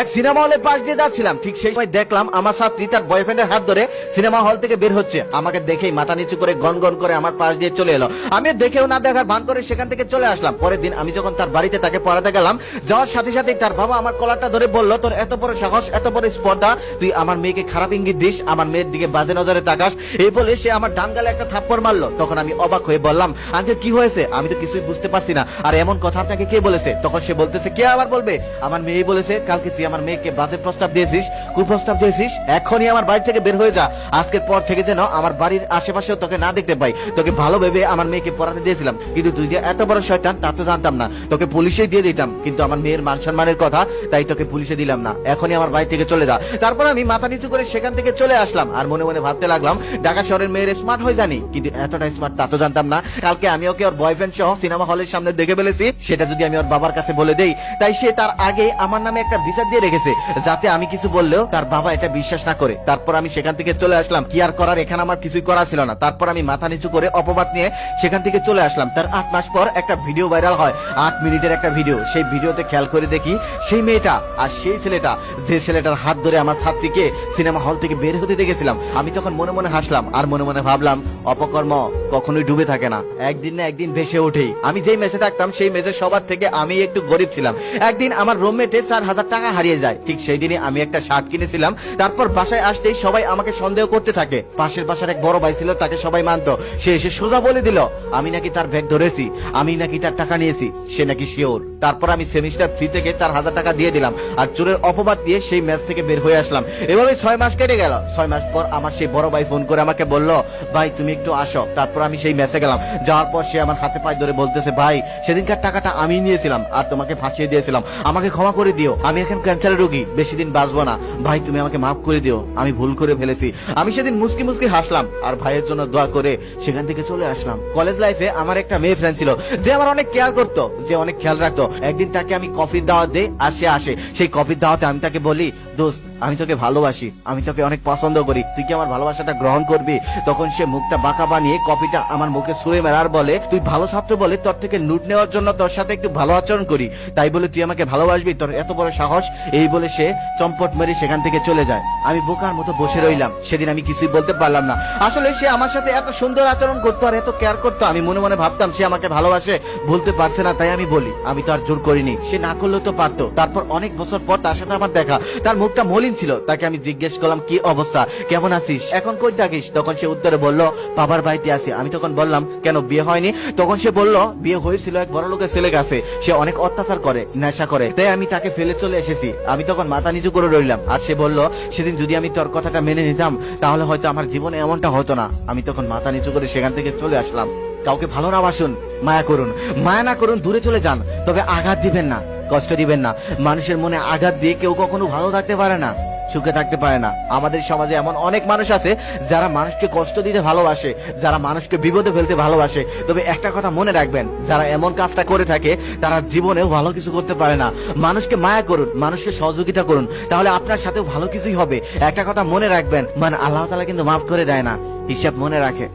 এক সিনেমা হলে পাশ দিয়ে যাচ্ছিলাম। ঠিক সেই সময় দেখলাম আমার ছাত্রী তার বয়ফ্রেন্ডের হাত ধরে সিনেমা হল থেকে বের হচ্ছে। আমাকে দেখেই মাথা নিচু করে গন গন করে আমার পাশ দিয়ে চলে এলো। আমি দেখেও না দেখার ভান করে সেখান থেকে চলে আসলাম। পরের দিন আমি যখন তার বাড়িতে তাকে পড়াতে গেলাম, যাওয়ার সাথে সাথেই তার বাবা আমার কলারটা ধরে বলল, তোর এত বড় সাহস, এত বড় স্পর্ধা, তুই আমার মেয়েকে খারাপ ইঙ্গিত দিস, আমার মেয়ের দিকে বাজে নজরে তাকাস। এই বলে সে আমার ডান গালে একটা থাপ্পড় মারলো। তখন আমি অবাক হয়ে বললাম, আঙ্কেল, কি হয়েছে? আমি তো কিছুই বুঝতে পারছি না। আর এমন কথা আপনাকে কে বলেছে? তখন সে বলতেছে, কে আবার বলবে? আমার মেয়ে বলেছে, কালকে তুই আমার মেয়েকে বাজে প্রস্তাব দিয়েছিস, কুপ্রস্তাব দিয়েছিস, এখনই আমার বাড়ি থেকে বের হয়ে যা। আজকের পর থেকে যেন আমার বাড়ির আশেপাশেও তোকে না দেখতে পাই। তোকে ভালো ভেবে আমার মেয়েকে পড়াতে দিয়েছিলাম। কিন্তু তুই যে এত বড় শয়তান, তা তো জানতাম না। তোকে পুলিশে দিয়ে দিতাম। কিন্তু আমার মেয়ের মান সম্মানের কথা, তাই তোকে পুলিশে দিলাম না। এখনই আমার বাড়ি থেকে চলে যা। তারপর আমি মাথা নিচু করে সেখান থেকে চলে আসলাম। আর মনে মনে ভাবতে লাগলাম, ঢাকা শহরের মেয়ের স্মার্ট হয়ে জানি। কিন্তু এতটা স্মার্ট তা তো জানতাম না। কালকে আমি ওকে ওর বয়ফ্রেন্ড সহ সিনেমা হলের সামনে দেখে ফেলেছি। সেটা যদি আমি ওর বাবার কাছে বলে দেই, তাই সে তার আগে আমার নামে একটা বিচার দিয়ে রেখেছে, যাতে আমি কিছু বললেও তার বাবা এটা বিশ্বাস না করে। তারপর আমি সেখান থেকে চলে আসলাম। কি আর করার, এখানে আমার কিছুই করা ছিল না। তারপর আমি মাথা নিচু করে অপবাদ নিয়ে সেখান থেকে চলে আসলাম। তার আট মাস পর একটা ভিডিও ভাইরাল হয়, আট মিনিটের একটা ভিডিও। সেই ভিডিওতে খেয়াল করে দেখি, সেই মেয়েটা আর সেই ছেলেটা, যে ছেলেটার হাত ধরে আমার ছাত্রীকে সিনেমা হল থেকে বের হতে দেখেছিলাম। আমি তখন মনে মনে হাসলাম আর মনে মনে ভাবলাম, অপকর্ম কখনোই ডুবে থাকে না। একদিন না একদিন ভেসে ওঠেই। আমি যেই মেসে থাকতাম, সেই মেসের সবার থেকে আমি একটু গরিব ছিলাম। একদিন আমার রুমমেটে চার হাজার টাকা হারিয়ে যায়। ঠিক সেই দিনই আমি একটা শার্ট কিনেছিলাম। তারপর বাসায় আসতেই সবাই আমাকে সন্দেহ করতে থাকে। পাশের বাসার এক বড় ভাই ছিল, তাকে সবাই মানতো। সে এসে সোজা বলে দিল, আমি নাকি তার ব্যাগ ধরেছি, আমি নাকি তার টাকা নিয়েছি, সে নাকি শিওর। তারপর আমি সেমিস্টার ফ্রি থেকে চার হাজার টাকা দিয়ে দিলাম আর চোরের অপবাদ দিয়ে সেই ম্যাচ থেকে বের হয়ে আসলাম। এভাবে ছয় মাস কেটে গেল। ছয় মাস পর আমার সেই বড় ভাই ফোন করে আমাকে বলল, ভাই, তুমি একটু আসো। তারপর আমি সেই ম্যাচে গেলাম। যাওয়ার পর সে আমার হাতে পায়ে ধরে বলতেছে, ভাই, সেদিনকার টাকাটা আমি নিয়েছিলাম আর তোমাকে ফাঁসিয়ে দিয়েছিলাম। আমাকে ক্ষমা করে দিও। আমি এখন ক্যান্সারের রোগী, বেশি দিন বাঁচবো না। ভাই, তুমি আমাকে মাফ করে দিও, আমি ভুল করে ফেলেছি। আমি সেদিন মুসকি মুসকি হাসলাম, আর ভাইয়ের জন্য দোয়া করে সেখান থেকে চলে আসলাম। কলেজ লাইফে আমার একটা মেয়ে ফ্রেন্ড ছিল, যে আমার অনেক কেয়ার করতো, যে অনেক খেয়াল রাখতো। একদিন তাকে আমি কফির দাওয়াত দেই, আর সে আসে। সেই কফির দাওয়াতে আমি তাকে বলি, দোস্ত আমি তোকে ভালোবাসি, আমি তোকে অনেক পছন্দ করি, তুই কি আমার ভালোবাসাটা গ্রহণ করবি? তখন সে মুখটা বাঁকা বানিয়ে কপিটা আমার মুখে সুরে মেলার বলে, তুই ভালো ছাত্র বলে তোর থেকে লুট নেওয়ার জন্য তোর সাথে একটু ভালো আচরণ করি। তাই বলে তুই আমাকে ভালোবাসবি? তোর এত বড় সাহস? এই বলে সে চম্পট মেরে সেখান থেকে চলে যায়। আমি বোকার মতো বসে রইলাম। সেদিন আমি কিছুই বলতে পারলাম না। আসলে সে আমার সাথে এত সুন্দর আচরণ করতো আর এত কেয়ার করতো, আমি মনে মনে ভাবতাম সে আমাকে ভালোবাসে, বলতে পারছে না, তাই আমি বলি, আমি তো আর জোর করিনি। সে না করলেও তো পারতো। তারপর অনেক বছর পর তার সাথে আমার দেখা। তার মুখটা মলিন ছিল। তাকে আমি জিজ্ঞেস করলাম, কি অবস্থা? কেমন আছিস? এখন কই থাকিস? তখন সে উত্তরে বলল, বাবার বাড়িতে আছি। আমি তখন বললাম, কেন, বিয়ে হয়নি? তখন সে বলল, বিয়ে হয়েছিল এক বড় লোকের ছেলে কাছে। সে অনেক অত্যাচার করে, নেশা করে। তাই আমি তাকে ফেলে চলে এসেছি। আমি তখন মাথা নিচু করে রইলাম। আর সে বলল, সেদিন যদি আমি তোর কথাটা মেনে নিতাম, তাহলে হয়তো আমার জীবনে এমনটা হতো না। আমি তখন মাথা নিচু করে সেখান থেকে চলে আসলাম। কাউকে ভালো না বাসুন, মায়া করুন। মায়া না করুন, দূরে চলে যান। তবে আঘাত দিবেন না। কষ্ট দিবেন না। মানুষের মনে আঘাত দিয়ে কেউ কখনো ভালো থাকতে পারে না, সুখে থাকতে পারে না। আমাদের সমাজে এমন অনেক মানুষ আছে যারা মানুষকে কষ্ট দিতে ভালোবাসে, যারা মানুষকে বিপদে ফেলতে ভালোবাসে। তবে একটা কথা মনে রাখবেন, যারা এমন কাজটা করে থাকে, তারা জীবনেও ভালো কিছু করতে পারে না। মানুষকে মায়া করুন, মানুষকে সহযোগিতা করুন, তাহলে আপনার সাথেও ভালো কিছুই হবে। একটা কথা মনে রাখবেন মানে আল্লাহ তালা কিন্তু মাফ করে দেয় না। হিসাব মনে রাখে।